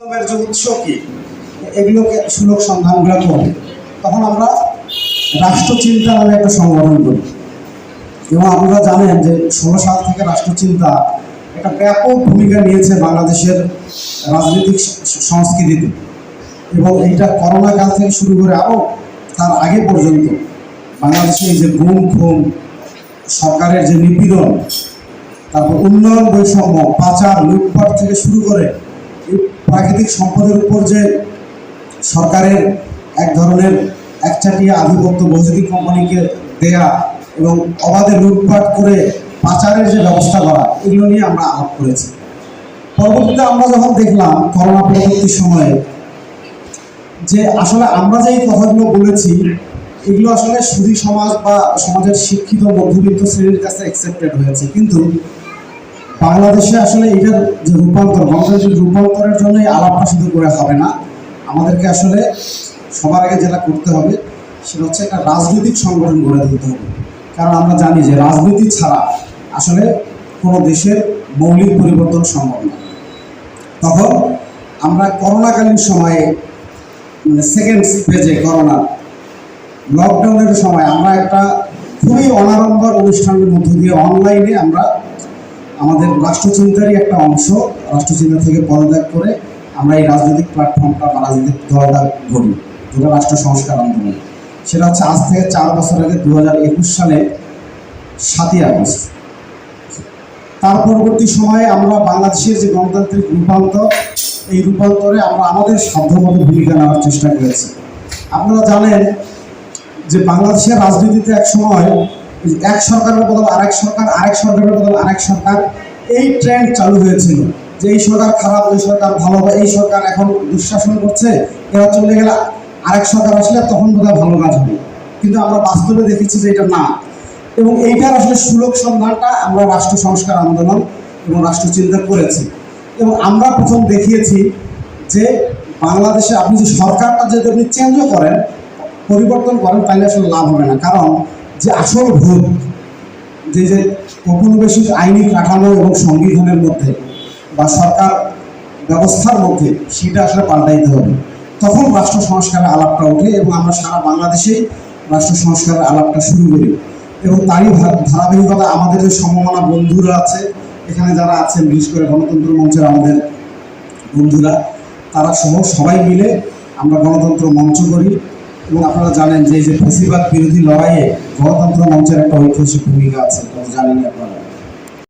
যে উৎস কি? এগুলোকে সুলভ সন্ধানগুলো করি তখন আমরা রাষ্ট্রচিন্তা নামে একটা সংগঠন করি। এবং আপনারা জানেন যে ষোলো সাল থেকে রাষ্ট্রচিন্তা একটা ব্যাপক ভূমিকা নিয়েছে বাংলাদেশের রাজনৈতিক সংস্কৃতিতে। এবং এইটা করোনা কাল থেকে শুরু করে আরও তার আগে পর্যন্ত বাংলাদেশে যে গুম খুম সরকারের যে নিপীড়ন, তারপর উন্নয়ন বৈষম্য, পাচার, লুটপাট থেকে শুরু করে প্রাকৃতিক সম্পদের উপর যে সরকারের এক ধরনের একচাটিয়া আধিপত্য বহুজাতিক কোম্পানিকে দেয়া এবং অবাধে লুটপাট করে পাচারের যে ব্যবস্থা করা, এগুলো নিয়ে আমরা আলাপ করেছি। পরবর্তীতে আমরা যখন দেখলাম করোনা পরবর্তী সময়ে যে আসলে আমরা যে কথাগুলো বলেছি, এগুলো আসলে সুধী সমাজ বা সমাজের শিক্ষিত মধ্যবিত্ত শ্রেণির কাছে অ্যাকসেপ্টেড হয়েছে। কিন্তু বাংলাদেশে আসলে এটার যে রূপান্তর গণতান্ত্রিক রূপান্তরের জন্য এই আলাপটা শুধু করে হবে না। আমাদেরকে আসলে সবার আগে যেটা করতে হবে, সেটা হচ্ছে একটা রাজনৈতিক সংগঠন গড়ে তুলতে হবে। কারণ আমরা জানি যে রাজনীতি ছাড়া আসলে কোনো দেশের মৌলিক পরিবর্তন সম্ভব না। তখন আমরা করোনাকালীন সময়ে মানে সেকেন্ড স্টেজে করোনা লকডাউনের সময় আমরা একটা খুবই অনারম্বর অনুষ্ঠানের মধ্য দিয়ে অনলাইনে আমরা আমাদের রাষ্ট্রচিন্তারই একটা অংশ। রাষ্ট্রচিন্তা থেকে পদত্যাগ করে আমরা এই রাজনৈতিক প্ল্যাটফর্মটা বা রাজনৈতিক দলটা গড়ি, যেটা রাষ্ট্র সংস্কার আন্দোলন। সেটা হচ্ছে আজ থেকে চার বছর আগে দু হাজার একুশ সালে সাতই আগস্ট। তার পরবর্তী সময়ে আমরা বাংলাদেশের যে গণতান্ত্রিক রূপান্তর, এই রূপান্তরে আমরা আমাদের সাধ্যমতো ভূমিকা নেওয়ার চেষ্টা করেছি। আপনারা জানেন যে বাংলাদেশের রাজনীতিতে এক সময় এক সরকারের বদল, আরেক সরকার, আরেক সরকারের বদল, আরেক সরকার। এই ট্রেন্ড চালু হয়েছিল যে এই সরকার খারাপ ওই সরকার ভালো, বা এই সরকার এখন দুঃশাসন করছে, এরা চলে গেলে আরেক সরকার আসলে তখন বোধহয় ভালো কাজ হবে। কিন্তু আমরা বাস্তবে দেখেছি যে এটা না। এবং এইটার আসলে সুলভ সন্ধানটা আমরা রাষ্ট্র সংস্কার আন্দোলন এবং রাষ্ট্রচিন্তা করেছি। এবং আমরা প্রথম দেখিয়েছি যে বাংলাদেশে আপনি যে সরকারটা যদি আপনি চেঞ্জও করেন, পরিবর্তন করেন, তাহলে আসলে লাভ হবে না। কারণ যে আসল ভুল যে যে ঔপনিবেশিক আইনি কাঠামো এবং সংবিধানের মধ্যে বা সরকার ব্যবস্থার মধ্যে সেটা আসলে পাল্টাইতে হবে। তখন রাষ্ট্র সংস্কারের আলাপটা ওঠে এবং আমরা সারা বাংলাদেশেই রাষ্ট্র সংস্কারের আলাপটা শুরু করি। এবং তারই ধারাবাহিকতা আমাদের যে সমমনা বন্ধুরা আছে, এখানে যারা আছেন, বিশেষ করে গণতন্ত্র মঞ্চের আমাদের বন্ধুরা, তারা সহ সবাই মিলে আমরা গণতন্ত্র মঞ্চ করি। এবং আপনারা জানেন যে এই যে ফেসিবাদ বিরোধী লড়াইয়ে গণতন্ত্র মঞ্চের একটা ঐতিহাসিক ভূমিকা আছে জানেন আপনারা।